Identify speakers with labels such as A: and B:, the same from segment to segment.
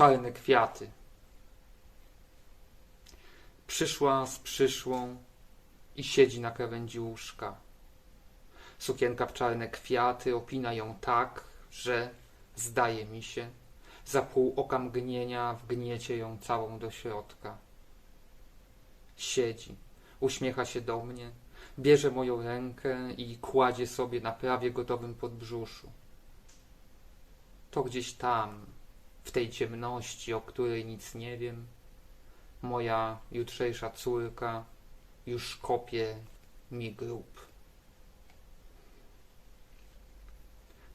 A: czarne kwiaty. Przyszła z przyszłą i siedzi na krawędzi łóżka. Sukienka w czarne kwiaty opina ją tak, że zdaje mi się, za pół oka mgnienia wgniecie ją całą do środka. Siedzi, uśmiecha się do mnie, bierze moją rękę i kładzie sobie na prawie gotowym podbrzuszu. To gdzieś tam, w tej ciemności, o której nic nie wiem, moja jutrzejsza córka już kopie mi grób.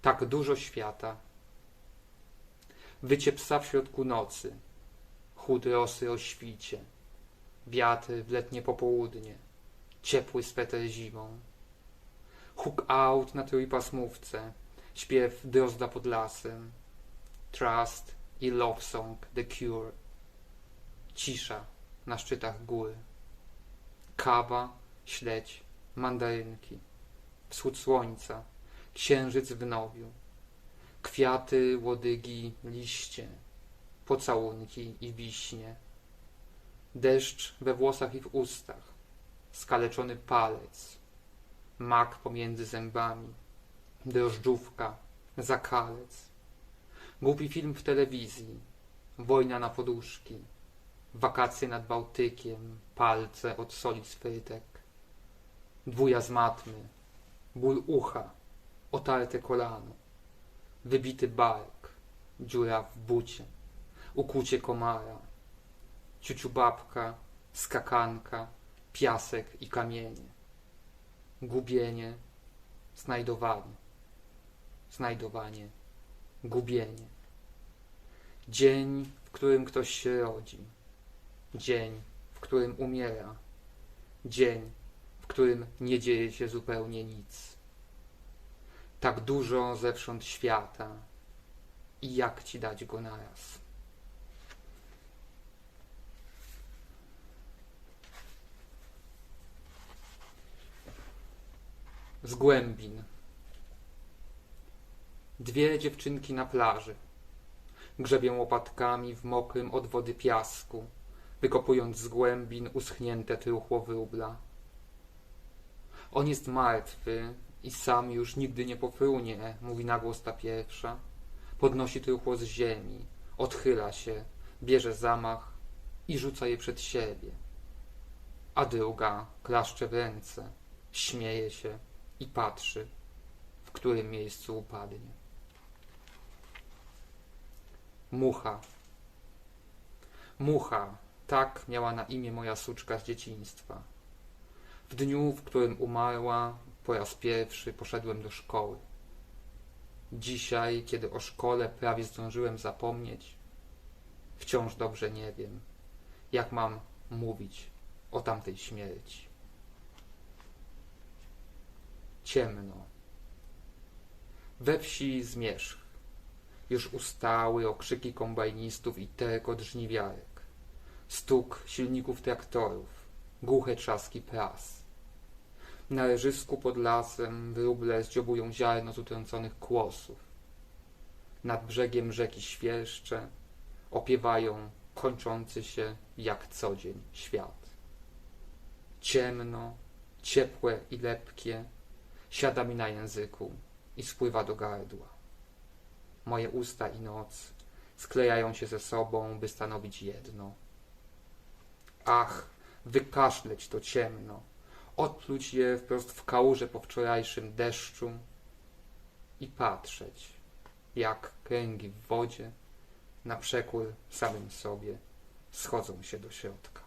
A: Tak dużo świata. Wycie psa w środku nocy, chód rosy o świcie, wiatry w letnie popołudnie, ciepły sweter zimą, huk out na trójpasmówce, śpiew drozda pod lasem, trust i love song The Cure, cisza na szczytach góry, kawa, śledź, mandarynki, wschód słońca, księżyc w nowiu, kwiaty, łodygi, liście, pocałunki i wiśnie, deszcz we włosach i w ustach, skaleczony palec, mak pomiędzy zębami, drożdżówka, zakalec, głupi film w telewizji, wojna na poduszki, wakacje nad Bałtykiem, palce od soli z frytek, dwuja z matmy, ból ucha, otarte kolano, wybity bark, dziura w bucie, ukucie komara, ciuciu babka, skakanka, piasek i kamienie, gubienie, znajdowanie, znajdowanie, gubienie. Dzień, w którym ktoś się rodzi, dzień, w którym umiera, dzień, w którym nie dzieje się zupełnie nic. Tak dużo zewsząd świata i jak ci dać go naraz. Z głębin. Dwie dziewczynki na plaży. Grzebią łopatkami w mokrym od wody piasku, wykopując z głębin uschnięte truchło wróbla. On jest martwy i sam już nigdy nie pofrunie, mówi na głos ta pierwsza. Podnosi truchło z ziemi, odchyla się, bierze zamach i rzuca je przed siebie. A druga klaszcze w ręce, śmieje się i patrzy, w którym miejscu upadnie. Mucha. Mucha, tak miała na imię moja suczka z dzieciństwa. W dniu, w którym umarła, po raz pierwszy poszedłem do szkoły. Dzisiaj, kiedy o szkole prawie zdążyłem zapomnieć, wciąż dobrze nie wiem, jak mam mówić o tamtej śmierci. Ciemno. We wsi zmierzch. Już ustały okrzyki kombajnistów i terkot żniwiarek. Stuk silników traktorów, głuche trzaski pras. Na leżysku pod lasem wróble zdziobują ziarno z utrąconych kłosów. Nad brzegiem rzeki świerszcze opiewają kończący się jak co dzień świat. Ciemno, ciepłe i lepkie siada mi na języku i spływa do gardła. Moje usta i noc sklejają się ze sobą, by stanowić jedno. Ach, wykaszleć to ciemno, odpluć je wprost w kałuże po wczorajszym deszczu i patrzeć, jak kręgi w wodzie, na przekór samym sobie, schodzą się do środka.